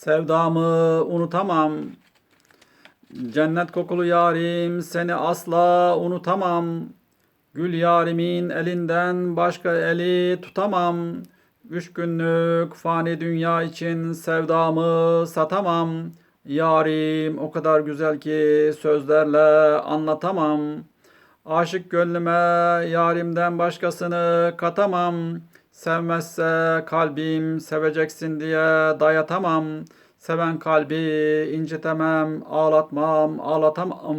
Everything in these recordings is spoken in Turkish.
Sevdamı unutamam. Cennet kokulu yarim seni asla unutamam. Gül yarimin elinden başka eli tutamam. Üç günlük fani dünya için sevdamı satamam. Yarim o kadar güzel ki sözlerle anlatamam. Aşık gönlüme yarimden başkasını katamam. Sevmezse kalbim seveceksin diye dayatamam. Seven kalbi incitemem, ağlatmam, ağlatamam.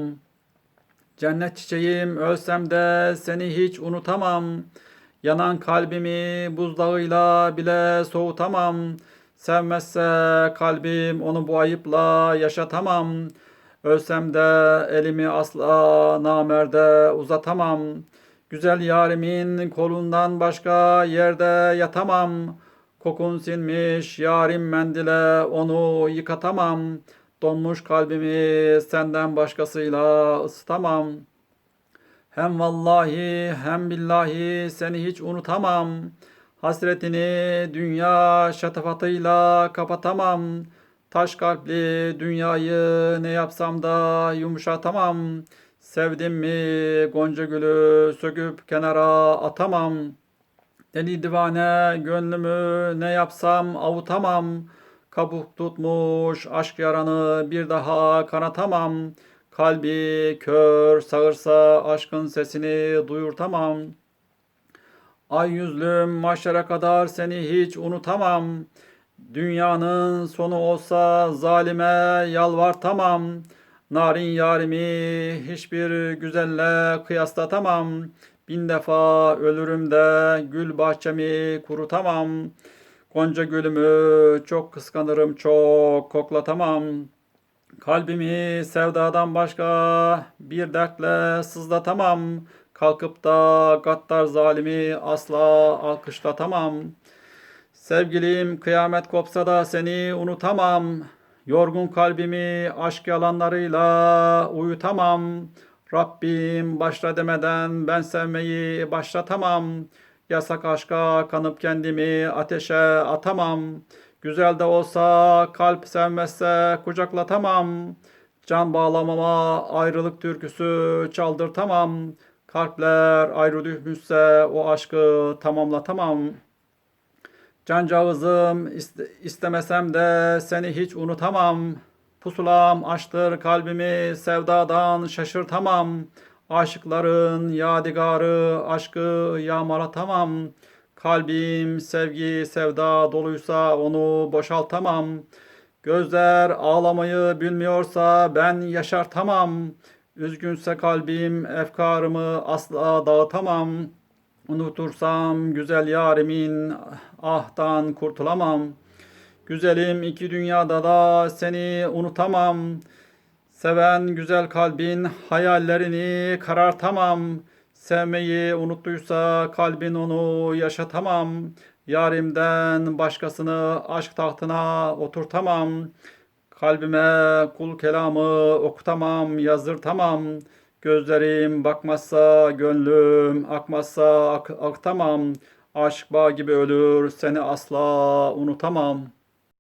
Cennet çiçeğim ölsem de seni hiç unutamam. Yanan kalbimi buzdağıyla bile soğutamam. Sevmezse kalbim onu bu ayıpla yaşatamam. Ölsem de elimi asla namerde uzatamam. Güzel yarimin kolundan başka yerde yatamam. Kokun sinmiş yarim mendile onu yıkatamam. Donmuş kalbimi senden başkasıyla ısıtamam. Hem vallahi hem billahi seni hiç unutamam. Hasretini dünya şatafatıyla kapatamam. Taş kalpli dünyayı ne yapsam da yumuşatamam. Sevdim mi gonca gülü söküp kenara atamam. Deli divane gönlümü ne yapsam avutamam. Kabuk tutmuş aşk yaranı bir daha kanatamam. Kalbi kör sağırsa aşkın sesini duyurtamam. Ay yüzlüm mahşere kadar seni hiç unutamam. Dünyanın sonu olsa zalime yalvartamam. Narin yarimi hiçbir güzelle kıyaslatamam. Bin defa ölürüm de gül bahçemi kurutamam. Gonca gülümü çok kıskanırım çok koklatamam. Kalbimi sevdadan başka bir dertle sızlatamam. Kalkıp da gaddar zalimi asla alkışlatamam. Sevgilim kıyamet kopsa da seni unutamam. Yorgun kalbimi aşk yalanlarıyla uyutamam. Rabbim başla demeden ben sevmeyi başlatamam. Yasak aşka kanıp kendimi ateşe atamam. Güzel de olsa kalp sevmezse kucaklatamam. Can bağlamama ayrılık türküsü çaldırtamam. Kalpler ayrı düşmüşse o aşkı tamamlatamam. Cancağızım iste- istemesem de seni hiç unutamam. Pusulam açtır kalbimi sevdadan şaşırtamam. Aşıkların yadigarı aşkı yağmalatamam. Kalbim sevgi sevda doluysa onu boşaltamam. Gözler ağlamayı bilmiyorsa ben yaşartamam. Üzgünse kalbim efkarımı asla dağıtamam. Unutursam güzel yarimin ahtan kurtulamam. Güzelim iki dünyada da seni unutamam. Seven güzel kalbin hayallerini karartamam. Sevmeyi unuttuysa kalbin onu yaşatamam. Yarimden başkasını aşk tahtına oturtamam. Kalbime kul kelamı okutamam, yazdırtamam. Gözlerim bakmazsa, gönlüm akmazsa ak- aktamam. Aşk bağ gibi ölür, seni asla unutamam.